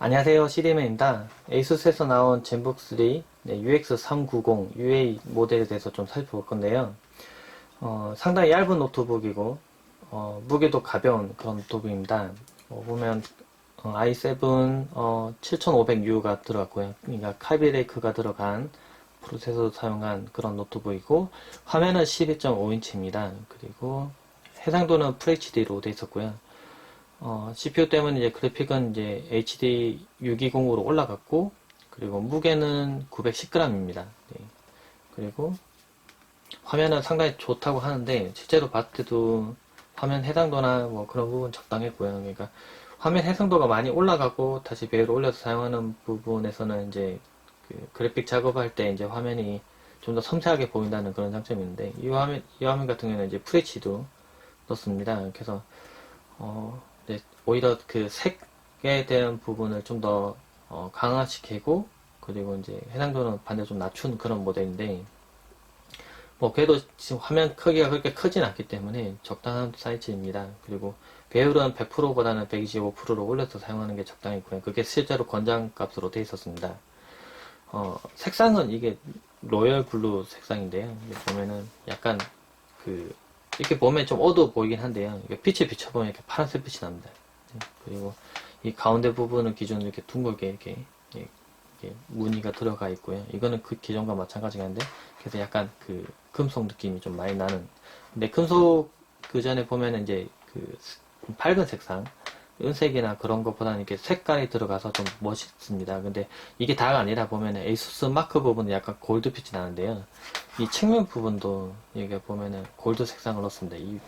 안녕하세요 CDM입니다. 에이수스에서 나온 젠북3 UX390 UA 모델에 대해서 좀 살펴볼 건데요. 어, 상당히 얇은 노트북이고 어, 무게도 가벼운 그런 노트북입니다. 어, 보면 어, i7 어, 7500U가 들어갔고요. 그러니까 카비레이크가 들어간 프로세서 사용한 그런 노트북이고 화면은 12.5인치입니다. 그리고 해상도는 FHD로 되어 있었고요 어, CPU 때문에 이제 그래픽은 이제 HD 620으로 올라갔고, 그리고 무게는 910g입니다. 그리고 화면은 상당히 좋다고 하는데, 실제로 봤을 때도 화면 해상도나 뭐 그런 부분 적당했고요. 그러니까 화면 해상도가 많이 올라가고 다시 배열을 올려서 사용하는 부분에서는 이제 그 그래픽 작업할 때 이제 화면이 좀 더 섬세하게 보인다는 그런 장점이 있는데, 이 화면, 이 화면 같은 경우는 이제 FHD도 넣습니다. 그래서, 어, 네, 오히려 그 색에 대한 부분을 좀 더 강화시키고 그리고 이제 해상도는 반대로 좀 낮춘 그런 모델인데 뭐 그래도 지금 화면 크기가 그렇게 크진 않기 때문에 적당한 사이즈입니다. 그리고 배율은 100%보다는 125%로 올려서 사용하는 게 적당했고요. 그게 실제로 권장값으로 되어 있었습니다. 어, 색상은 이게 로열 블루 색상인데요. 보면은 약간 그 이렇게 보면 좀 어두워 보이긴 한데요. 빛을 비춰보면 이렇게 파란색 빛이 납니다. 네, 그리고 이 가운데 부분은 기존 이렇게 둥글게 이렇게, 이렇게, 이렇게 무늬가 들어가 있고요. 이거는 그 기존과 마찬가지가 한데, 그래서 약간 그 금속 느낌이 좀 많이 나는. 근데 금속 그 전에 보면은 이제 그 밝은 색상, 은색이나 그런 것보다는 이렇게 색깔이 들어가서 좀 멋있습니다. 근데 이게 다가 아니라 보면은 에이수스 마크 부분은 약간 골드빛이 나는데요. 이 측면 부분도 여기 보면은 골드 색상을 넣습니다. 이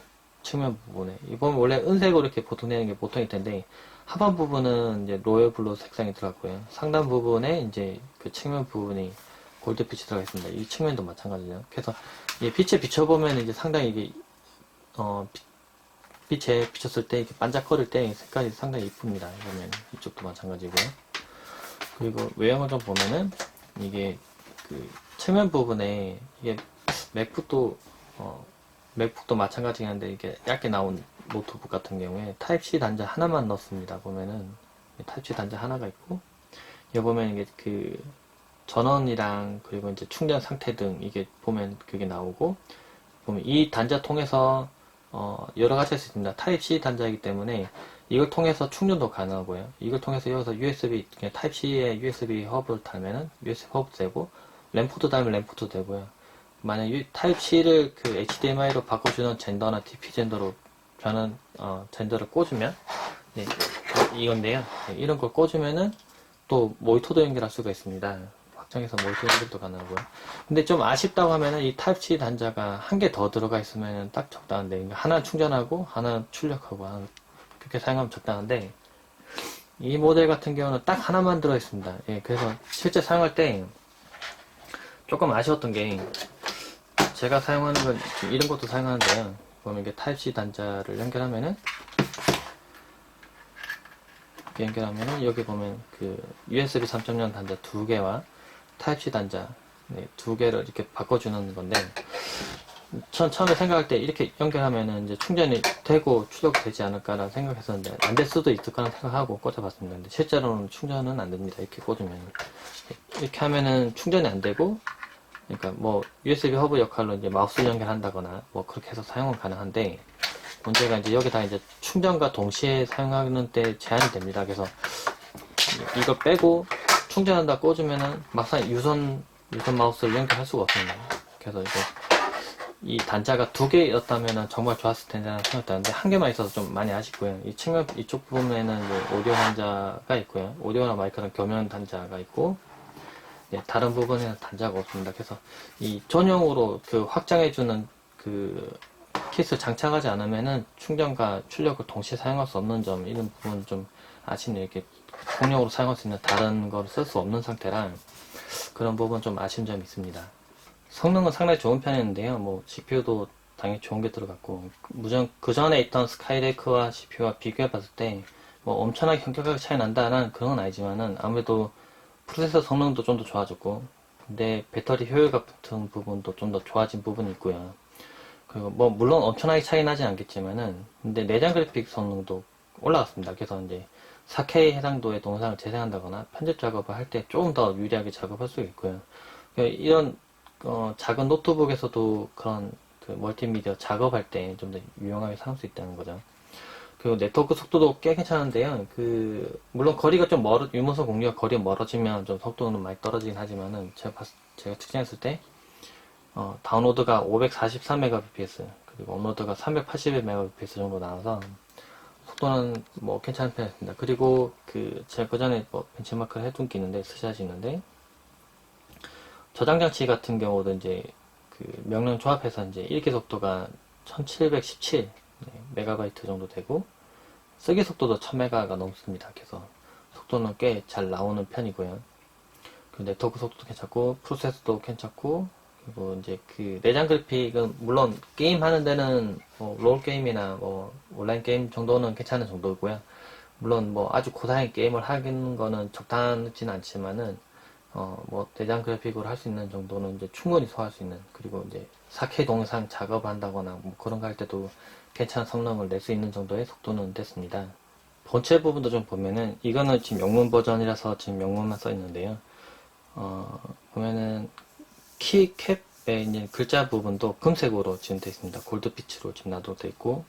측면 부분에. 이 보면 원래 은색으로 이렇게 보통 내는 게 보통일 텐데 하반 부분은 이제 로열 블루 색상이 들어갔고요. 상단 부분에 이제 그 측면 부분이 골드 빛이 들어가 있습니다. 이 측면도 마찬가지죠. 그래서 이 빛에 비춰보면 이제 상당히 이게 어 빛에 비쳤을 때 이렇게 반짝거릴 때 색깔이 상당히 이쁩니다. 보면 이쪽도 마찬가지고요. 그리고 외형을 좀 보면은 이게 그 측면 부분에 이게 맥북도 어 맥북도 마찬가지긴 한데 이게 얇게 나온 노트북 같은 경우에 타입C 단자 하나만 넣습니다. 보면은 타입C 단자 하나가 있고 여기 보면 이게 그 전원이랑 그리고 이제 충전 상태 등 이게 보면 그게 나오고 보면 이 단자 통해서 어, 여러 가지 할 수 있습니다. 타입C 단자이기 때문에 이걸 통해서 충전도 가능하고요. 이걸 통해서 여기서 USB, 타입C에 USB 허브를 달면은 USB 허브 되고, 램포트 달면 램포트 되고요. 만약 타입C를 그 HDMI로 바꿔주는 젠더나 DP 젠더로 변한, 어, 젠더를 꽂으면, 네, 이건데요. 네, 이런 걸 꽂으면은 또 모니터도 연결할 수가 있습니다. 확장해서 모니터 연결도 가능하고요. 근데 좀 아쉽다고 하면은 이 타입C 단자가 한 개 더 들어가 있으면 딱 적당한데 하나 충전하고 하나 출력하고 하나 그렇게 사용하면 적당한데 이 모델 같은 경우는 딱 하나만 들어 있습니다. 예, 그래서 실제 사용할 때 조금 아쉬웠던 게 제가 사용하는 건 이런 것도 사용하는데요. 보면 이게 타입C 단자를 연결하면은 연결하면은 여기 보면 그 USB 3.0 단자 두 개와 타입C 단자 네, 두 개를 이렇게 바꿔주는 건데 전 처음에 생각할 때 이렇게 연결하면은 이제 충전이 되고 출력되지 않을까라는 생각했었는데 안 될 수도 있을 거라 생각하고 꽂아봤습니다. 근데 실제로는 충전은 안 됩니다. 이렇게 꽂으면 이렇게 하면은 충전이 안 되고 그러니까 뭐 USB 허브 역할로 이제 마우스를 연결한다거나 뭐 그렇게 해서 사용은 가능한데 문제가 이제 여기다 이제 충전과 동시에 사용하는 때 제한이 됩니다. 그래서 이거 빼고 충전한다 꽂으면은 막상 유선 유선 마우스를 연결할 수가 없습니다. 그래서 이제 이 단자가 두 개였다면 정말 좋았을 텐데라는 생각이 드는데 한 개만 있어서 좀 많이 아쉽고요. 이 측면 이쪽 부분에는 오디오 단자가 있고요. 오디오나 마이크는 교면 단자가 있고 예, 다른 부분에는 단자가 없습니다. 그래서 이 전용으로 그 확장해주는 그 케이스 장착하지 않으면은 충전과 출력을 동시에 사용할 수 없는 점 이런 부분 좀 아쉽네요. 이렇게 공용으로 사용할 수 있는 다른 걸 쓸 수 없는 상태라 그런 부분 좀 아쉬운 점이 있습니다. 성능은 상당히 좋은 편이었는데요. 뭐 CPU도 당연히 좋은 게 들어갔고 무전 그 전에 있던 스카이레이크와 CPU와 비교해 봤을 때 뭐 엄청나게 현격하게 차이 난다는 그런 건 아니지만은 아무래도 프로세서 성능도 좀 더 좋아졌고 근데 배터리 효율 같은 부분도 좀 더 좋아진 부분이 있고요. 그리고 뭐 물론 엄청나게 차이 나진 않겠지만은 근데 내장 그래픽 성능도 올라갔습니다. 그래서 이제 4K 해상도의 동영상을 재생한다거나 편집 작업을 할 때 조금 더 유리하게 작업할 수 있고요. 그러니까 이런 어, 작은 노트북에서도 그런 그 멀티미디어 작업할 때 좀 더 유용하게 사용할 수 있다는 거죠. 그리고 네트워크 속도도 꽤 괜찮은데요. 그 물론 거리가 좀 멀어 유무선 공유가 거리가 멀어지면 좀 속도는 많이 떨어지긴 하지만은 제가 봤, 제가 측정했을 때 어, 다운로드가 543Mbps 그리고 업로드가 381Mbps 정도 나와서 속도는 뭐 괜찮은 편이었습니다. 그리고 그 제가 그 전에 뭐 벤치마크를 해둔 게 있는데 스샷이 있는데 저장 장치 같은 경우도 이제 그 명령 조합해서 이제 읽기 속도가 1717 네, 메가바이트 정도 되고 쓰기 속도도 1000메가가 넘습니다. 그래서 속도는 꽤 잘 나오는 편이고요. 그 네트워크 속도도 괜찮고 프로세서도 괜찮고 그리고 이제 그 내장 그래픽은 물론 게임 하는 데는 뭐 롤 게임이나 뭐 온라인 게임 정도는 괜찮은 정도고요. 물론 뭐 아주 고사양 게임을 하는 거는 적당하지는 않지만은 어 뭐 내장 그래픽으로 할 수 있는 정도는 이제 충분히 소화할 수 있는 그리고 이제 4K 동영상 작업한다거나 뭐 그런 거 할 때도 괜찮은 성능을 낼 수 있는 정도의 속도는 됐습니다. 본체 부분도 좀 보면은 이거는 지금 영문 버전이라서 지금 영문만 써 있는데요. 어 보면은 키 캡에 있는 글자 부분도 금색으로 지금 되어 있습니다. 골드빛으로 지금 놔둬져 있고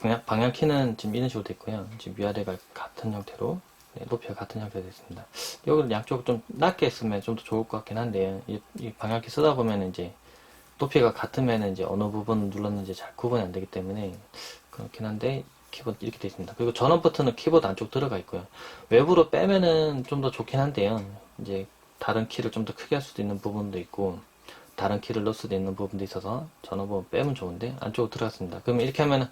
방향, 방향 키는 지금 이런 식으로 되어 있고요. 지금 위아래가 같은 형태로 네, 높이가 같은 형태로 되어 있습니다. 여기를 양쪽을 좀 낮게 쓰면 좀 더 좋을 것 같긴 한데요. 이, 이 방향키 쓰다 보면 이제 높이가 같으면 이제 어느 부분 눌렀는지 잘 구분이 안 되기 때문에 그렇긴 한데 키보드 이렇게 되어 있습니다. 그리고 전원 버튼은 키보드 안쪽 들어가 있고요. 외부로 빼면은 좀 더 좋긴 한데요. 이제 다른 키를 좀 더 크게 할 수도 있는 부분도 있고 다른 키를 넣을 수도 있는 부분도 있어서 전원 부분 빼면 좋은데 안쪽으로 들어갔습니다. 그러면 이렇게 하면은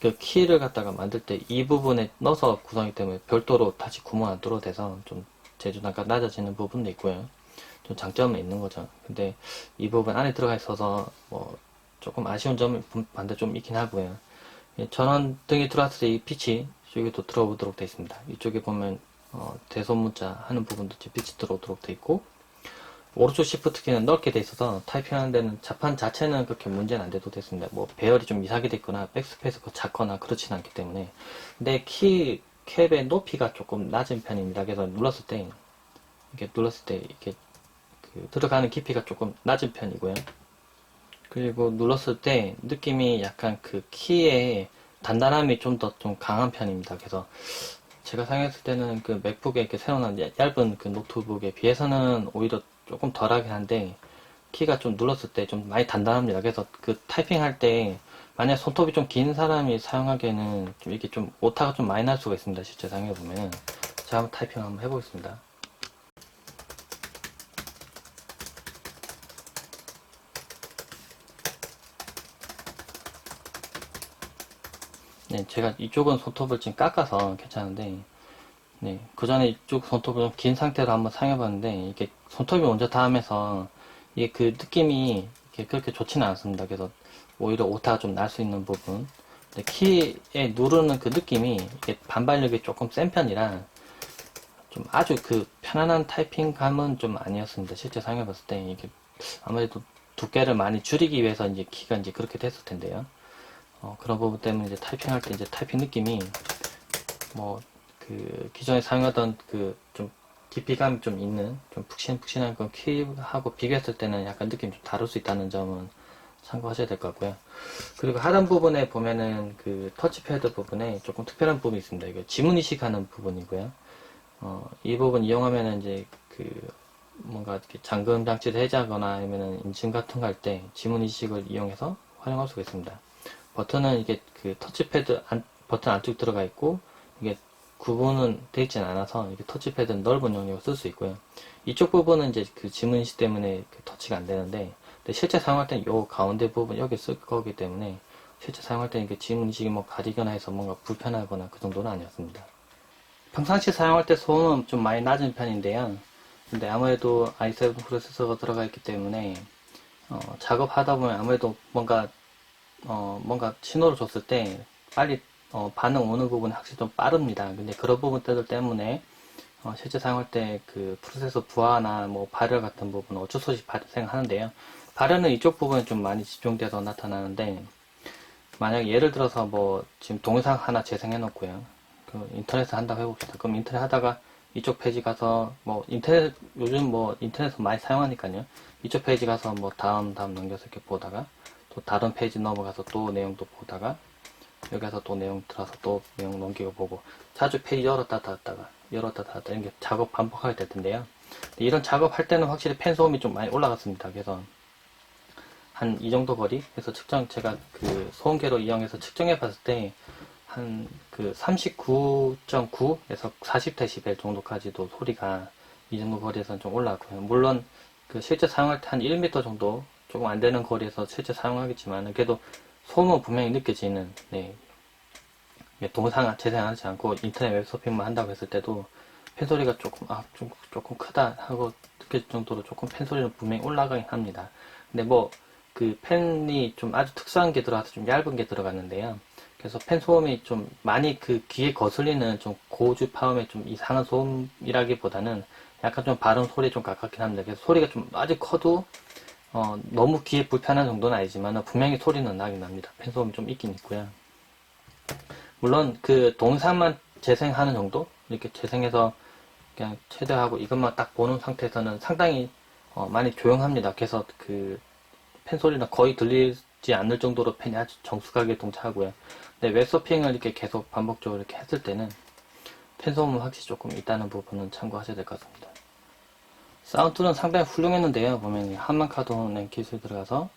그 키를 갖다가 만들 때 이 부분에 넣어서 구성이기 때문에 별도로 다시 구멍 안 뚫어 돼서 좀 제조단가 낮아지는 부분도 있고요. 좀 장점은 있는 거죠. 근데 이 부분 안에 들어가 있어서 뭐 조금 아쉬운 점이 반대 좀 있긴 하고요. 이 전원 등이 들어왔을 때 이 빛이 여기도 들어오도록 되어 있습니다. 이쪽에 보면 어, 대소문자 하는 부분도 빛이 들어오도록 되어 있고 오른쪽 시프트 키는 넓게 돼 있어서 타이핑하는 데는 자판 자체는 그렇게 문제는 안 돼도 됐습니다. 뭐 배열이 좀 이상하게 됐거나 백스페이스가 작거나 그렇진 않기 때문에 근데 키 캡의 높이가 조금 낮은 편입니다. 그래서 눌렀을 때 이렇게 눌렀을 때 이렇게 그 들어가는 깊이가 조금 낮은 편이고요. 그리고 눌렀을 때 느낌이 약간 그 키의 단단함이 좀 더좀 강한 편입니다. 그래서 제가 사용했을 때는 그 맥북에 이렇게 나온 얇은 그 노트북에 비해서는 오히려 조금 덜하긴 한데 키가 좀 눌렀을 때 좀 많이 단단합니다. 그래서 그 타이핑 할 때 만약 손톱이 좀 긴 사람이 사용하기에는 좀 이렇게 좀 오타가 좀 많이 날 수가 있습니다. 실제 사용해 보면은 제가 한번 타이핑 한번 해보겠습니다. 네, 제가 이쪽은 손톱을 지금 깎아서 괜찮은데, 네, 그 전에 이쪽 손톱을 좀 긴 상태로 한번 사용해봤는데, 이게 손톱이 먼저 닿으면서, 이게 그 느낌이 이렇게 그렇게 좋지는 않습니다. 그래서 오히려 오타가 좀 날 수 있는 부분. 키에 누르는 그 느낌이 이게 반발력이 조금 센 편이라, 좀 아주 그 편안한 타이핑 감은 좀 아니었습니다. 실제 사용해봤을 때, 이게 아무래도 두께를 많이 줄이기 위해서 이제 키가 이제 그렇게 됐을 텐데요. 어, 그런 부분 때문에 이제 타이핑할 때 이제 타이핑 느낌이 뭐 그 기존에 사용하던 그 좀 깊이감이 좀 있는 좀 푹신푹신한 그 키하고 비교했을 때는 약간 느낌이 좀 다를 수 있다는 점은 참고하셔야 될 것 같고요. 그리고 하단 부분에 보면은 그 터치패드 부분에 조금 특별한 부분이 있습니다. 이거 지문 이식하는 부분이고요. 어, 이 부분 이용하면은 이제 그 뭔가 이렇게 잠금 장치를 해제하거나 아니면은 인증 같은 거 할 때 지문 이식을 이용해서 활용할 수가 있습니다. 버튼은 이게 그 터치패드 안, 버튼 안쪽 들어가 있고 이게 구분은 되어 있진 않아서 이게 터치패드는 넓은 용량으로 쓸 수 있고요. 이쪽 부분은 이제 그 지문 인식 때문에 그 터치가 안 되는데 실제 사용할 때는 요 가운데 부분 여기 쓸 거기 때문에 실제 사용할 때는 그 지문 인식이 뭐 가리거나 해서 뭔가 불편하거나 그 정도는 아니었습니다. 평상시 사용할 때 소음은 좀 많이 낮은 편인데요. 근데 아무래도 i7 프로세서가 들어가 있기 때문에 어, 작업하다 보면 아무래도 뭔가 어, 뭔가 신호를 줬을 때 빨리 어, 반응 오는 부분이 확실히 좀 빠릅니다. 근데 그런 부분들 때문에 어, 실제 사용할 때 그 프로세서 부하나 뭐 발열 같은 부분은 어쩔 수 없이 발생하는데요. 발열은 이쪽 부분에 좀 많이 집중돼서 나타나는데 만약 예를 들어서 뭐 지금 동영상 하나 재생해 놓고요. 그 인터넷을 한다고 해봅시다. 그럼 인터넷 하다가 이쪽 페이지 가서 뭐 인터넷 요즘 뭐 인터넷 많이 사용하니까요. 이쪽 페이지 가서 뭐 다음 다음 넘겨서 이렇게 보다가 또 다른 페이지 넘어가서 또 내용도 보다가 여기서 또 내용 들어서 또 내용 넘기고 보고 자주 페이지 열었다 닫았다가 열었다 닫았다 이렇게 작업 반복하게 될 텐데요. 이런 작업할 때는 확실히 팬 소음이 좀 많이 올라갔습니다. 그래서 한 이 정도 거리 해서 측정 제가 그 소음계로 이용해서 측정해 봤을 때 한 그 39.9에서 40데시벨 정도까지도 소리가 이 정도 거리에서는 좀 올라왔고요. 물론 그 실제 사용할 때 한 1m 정도 조금 안 되는 거리에서 실제 사용하겠지만 그래도 소음은 분명히 느껴지는 네. 이게 동상 재생하지 않고 인터넷 웹서핑만 한다고 했을 때도 팬소리가 조금 아 좀 조금 크다 하고 느낄 정도로 조금 팬소리는 분명히 올라가긴 합니다. 근데 뭐 그 팬이 좀 아주 특수한 게 들어가서 좀 얇은 게 들어갔는데요. 그래서 팬 소음이 좀 많이 그 귀에 거슬리는 좀 고주파음의 좀 이상한 소음이라기보다는 약간 좀 바른 소리에 좀 가깝긴 합니다. 그래서 소리가 좀 아주 커도 어, 너무 귀에 불편한 정도는 아니지만 분명히 소리는 나긴 납니다. 팬 소음이 좀 있긴 있고요. 물론 그 동영상만 재생하는 정도 이렇게 재생해서 그냥 최대하고 이것만 딱 보는 상태에서는 상당히 어, 많이 조용합니다. 그래서 그 팬 소리는 거의 들리지 않을 정도로 팬이 아주 정숙하게 동차하고요. 근데 웹서핑을 이렇게 계속 반복적으로 이렇게 했을 때는 팬 소음은 확실히 조금 있다는 부분은 참고하셔야 될 것 같습니다. 사운드는 상당히 훌륭했는데요. 보면 이 한만카돈 기술 들어가서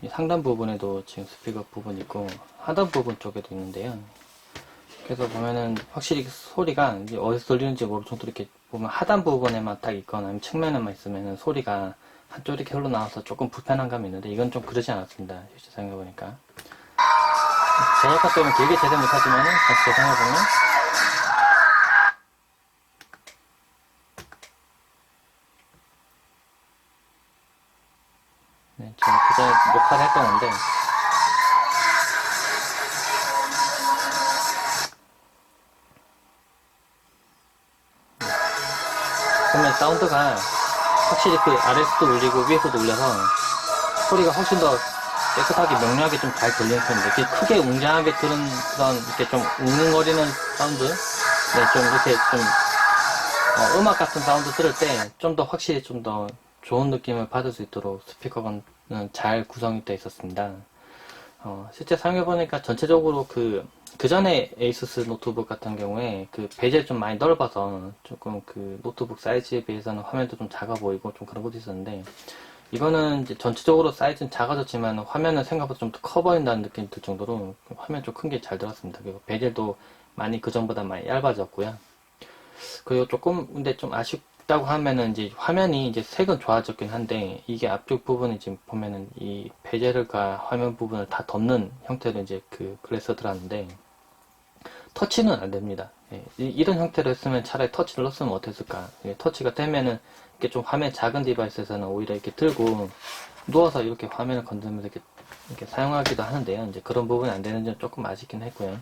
이 상단 부분에도 지금 스피커 부분 있고 하단 부분 쪽에도 있는데요. 그래서 보면은 확실히 소리가 이제 어디서 들리는지 정도로 이렇게 보면 하단 부분에만 딱 있거나 아니면 측면에만 있으면은 소리가 한쪽 이렇게 흘러나와서 조금 불편한 감이 있는데 이건 좀 그러지 않았습니다. 실제 생각해보니까. 저작권 때문에 길게 재생 못하지만은 다시 재생해보면 네, 지금 그전에 녹화를 했던 건데. 보면 사운드가 확실히 그 아래에서도 울리고 위에서도 울려서 소리가 훨씬 더 깨끗하게 명료하게 좀 잘 들리는 편인데 이렇게 크게 웅장하게 들은 그런 이렇게 좀 웅웅거리는 사운드? 네, 좀 이렇게 좀 어, 음악 같은 사운드 들을 때 좀 더 확실히 좀더 좋은 느낌을 받을 수 있도록 스피커는 잘 구성이 되어 있었습니다. 어, 실제 사용해보니까 전체적으로 그, 그 전에 에이수스 노트북 같은 경우에 그 베젤 좀 많이 넓어서 조금 그 노트북 사이즈에 비해서는 화면도 좀 작아 보이고 좀 그런 것도 있었는데 이거는 이제 전체적으로 사이즈는 작아졌지만 화면은 생각보다 좀 더 커 보인다는 느낌이 들 정도로 화면 좀 큰 게 잘 들었습니다. 그리고 베젤도 많이 그 전보다 많이 얇아졌고요. 그리고 조금 근데 좀 아쉽 다고 하면은 이제 화면이 이제 색은 좋아졌긴 한데 이게 앞쪽 부분이 지금 보면은 이 베젤과 화면 부분을 다 덮는 형태로 이제 그 글래스 들어갔는데 터치는 안 됩니다. 예, 이, 런 형태로 했으면 차라리 터치를 넣었으면 어땠을까? 예, 터치가 되면은 이렇게 좀 화면 작은 디바이스에서는 오히려 이렇게 들고 누워서 이렇게 화면을 건드리면서 이렇게, 이렇게 사용하기도 하는데요. 이제 그런 부분이 안 되는 점 조금 아쉽긴 했고요.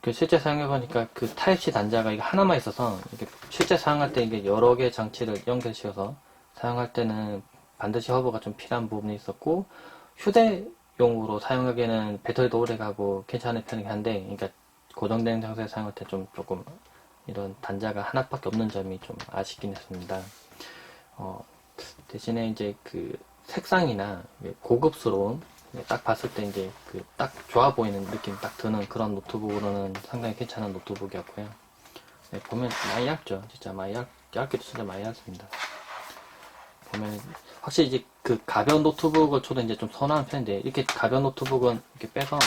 그 실제 사용해보니까 그 타입C 단자가 이게 하나만 있어서 이게 실제 사용할 때 이게 여러 개의 장치를 연결시켜서 사용할 때는 반드시 허브가 좀 필요한 부분이 있었고 휴대용으로 사용하기에는 배터리도 오래 가고 괜찮은 편이긴 한데 그러니까 고정된 장소에 사용할 때 좀 조금 이런 단자가 하나밖에 없는 점이 좀 아쉽긴 했습니다. 어, 대신에 이제 그 색상이나 고급스러운 네, 딱 봤을 때 이제 그 딱 좋아 보이는 느낌 딱 드는 그런 노트북으로는 상당히 괜찮은 노트북이었고요. 네, 보면 많이 얇죠. 진짜 많이 얇, 얇게도 진짜 많이 얇습니다. 보면 확실히 이제 그 가벼운 노트북을 저도 이제 좀 선호하는 편인데 이렇게 가벼운 노트북은 이렇게 빼서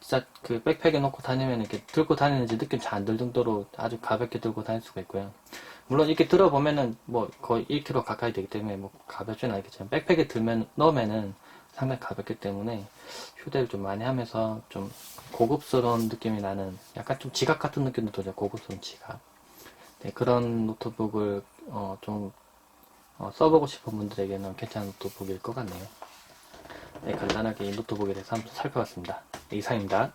진짜 그 백팩에 넣고 다니면 이렇게 들고 다니는지 느낌 잘 안 들 정도로 아주 가볍게 들고 다닐 수가 있고요. 물론 이렇게 들어보면은 뭐 거의 1kg 가까이 되기 때문에 뭐 가볍지는 않겠지만 백팩에 들면 넣으면은 상당히 가볍기 때문에 휴대를 좀 많이 하면서 좀 고급스러운 느낌이 나는 약간 좀 지갑 같은 느낌도 들어요. 고급스러운 지갑. 네, 그런 노트북을 어, 좀 어, 써보고 싶은 분들에게는 괜찮은 노트북일 것 같네요. 네, 간단하게 이 노트북에 대해서 한번 살펴봤습니다. 네, 이상입니다.